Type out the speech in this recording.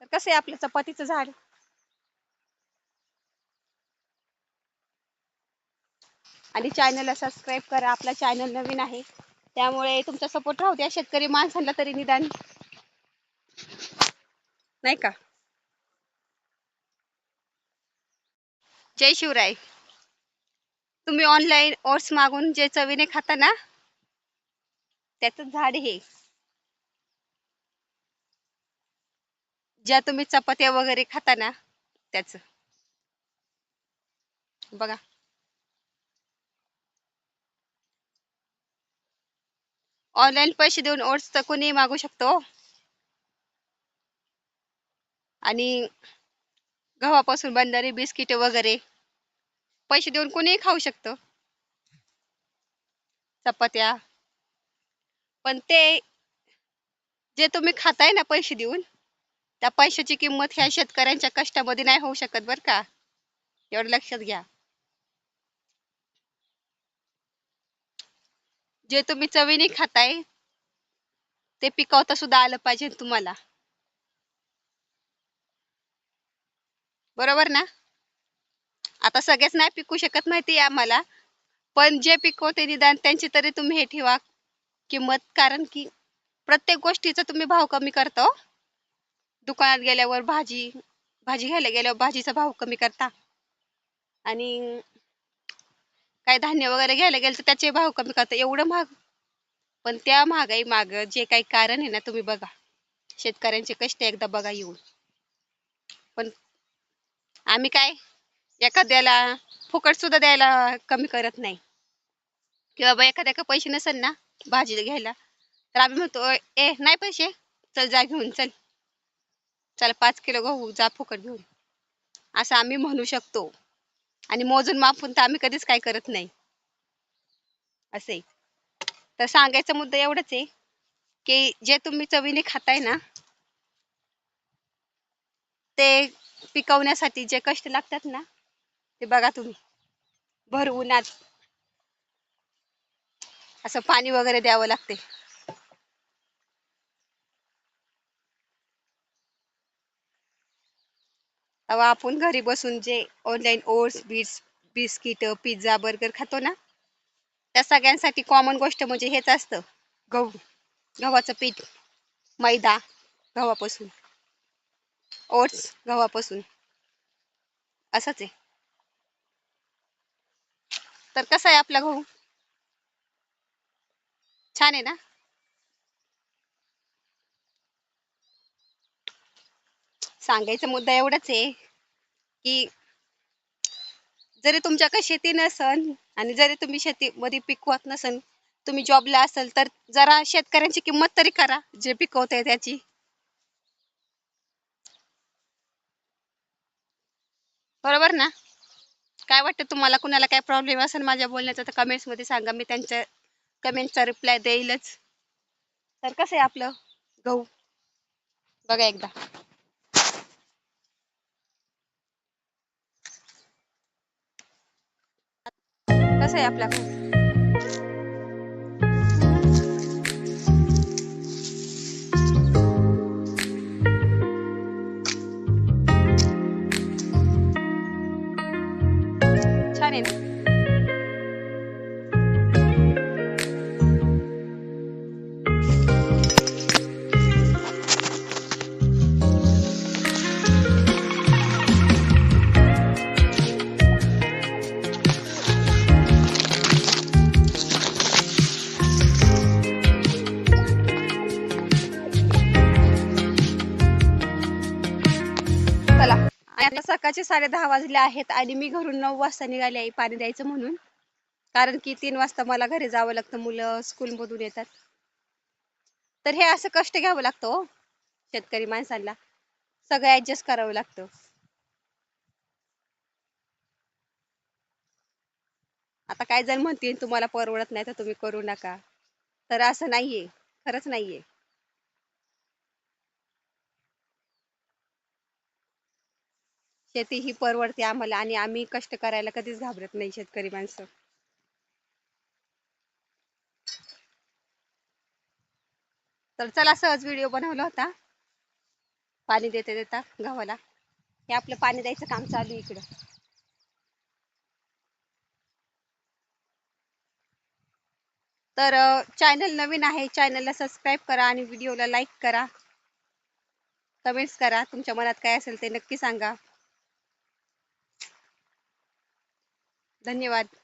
तर कसं आहे आपलं चपातीचं झाड? आणि चॅनलला सबस्क्राईब करा. आपला चॅनल नवीन आहे. त्यामुळे तुमचा सपोर्ट राहू द्या. शेतकरी माणसांना तरी निदान. नाही का? जय शिवराय. तुम्ही ऑनलाईन ओट्स मागून जे चवीने खाता ना त्याच झाड हे ज्या तुम्ही चपात्या वगैरे खाता ना त्याच. बघा. ऑनलाईन पैसे देऊन ओट्स तर कोणी मागू शकतो. आणि गव्हापासून बनणारी बिस्किट वगैरे पैसे देऊन कोणीही खाऊ शकतो. चपात्या. पण ते जे तुम्ही खाताय ना पैसे देऊन त्या पैशाची किंमत ह्या शेतकऱ्यांच्या कष्टामध्ये नाही होऊ शकत बरं का. एवढं लक्षात घ्या. जे तुम्ही चवीने खाताय ते पिकवता सुद्धा आलं पाहिजे तुम्हाला. बरोबर ना? आता सगळेच नाही पिकू शकत माहिती आहे आम्हाला. पण जे पिकवते निदान त्यांची तरी तुम्ही हे ठेवा किंमत. कारण की प्रत्येक गोष्टीचा तुम्ही भाव कमी करतो हो. दुकानात गेल्यावर भाजी भाजी घ्यायला गेल्यावर भाजीचा भाव कमी करता. आणि काय धान्य वगैरे घ्यायला गेलं तर त्याचे भाव कमी करता. एवढं महाग. पण त्या महागाई माग जे काही कारण आहे ना तुम्ही बघा. शेतकऱ्यांचे कष्ट एकदा बघा येऊन. पण आम्ही काय एखाद्याला फुकट सुद्धा द्यायला कमी करत नाही. किंवा बा एखाद्या का पैसे नसेल ना भाजी घ्यायला तर आम्ही म्हणतो ए नाही पैसे चल जा घेऊन चल. चला पाच किलो गहू जा फुकट घेऊन. असं आम्ही म्हणू शकतो. आणि मोजून मापून तर आम्ही कधीच काय करत नाही. असे. तर सांगायचा मुद्दा एवढंच आहे की जे तुम्ही चवीने खाताय ना ते पिकवण्यासाठी जे कष्ट लागतात ना ते बघा तुम्ही. भर उन्हात. असं पाणी वगैरे द्यावं लागते. आपण घरी बसून जे online oats beets biscuit pizza burger खातो ना त्या सगळ्यांसाठी कॉमन गोष्ट म्हणजे हेच असतं. गहू गव्हाचं पीठ मैदा गव्हापासून ओट्स गव्हापासून. असंच आहे. तर कसा आहे आपला गहू? छान आहे ना? सांगायचा मुद्दा एवढाच आहे की जरी तुमच्याकडे शेती नसन आणि जरी तुम्ही शेतीमध्ये पिकवत नसन तुम्ही जॉबला असाल तर जरा शेतकऱ्यांची किंमत तरी करा जे पिकवत आहे त्याची. बरोबर ना? काय वाटतं तुम्हाला? कुणाला काय प्रॉब्लेम असेल माझ्या बोलण्याचा तर कमेंट्समध्ये सांगा. मी त्यांच्या कमेंटचा रिप्लाय देईलच. तर कसं आहे आपलं? गहू. बघा एकदा. कसं आहे आता सकाळचे साडे दहा वाजले आहेत आणि मी घरून नऊ वाजता निघाले आहे पाणी द्यायचं म्हणून. कारण की तीन वाजता मला घरी जावं लागतं मुलं स्कूलमधून येतात. तर हे असं कष्ट घ्यावं लागतं हो शेतकरी माणसांना. सगळं ऍडजस्ट करावं लागतं. आता काय जण म्हणतील तुम्हाला परवडत नाही तर तुम्ही करू नका. तर असं नाहीये खरंच नाहीये. शेती ही परवडते आम्हाला आणि आम्ही कष्ट करायला कधीच घाबरत नाही शेतकरी माणसं. तर चला सहज व्हिडिओ बनवला होता. पाणी देता देता गव्हाला हे आपलं पाणी द्यायचं काम चालू आहे इकडं. तर चॅनल नवीन आहे चॅनलला सबस्क्राईब करा आणि व्हिडिओला लाईक करा. कमेंट्स करा. तुमच्या मनात काय असेल ते नक्की सांगा. धन्यवाद.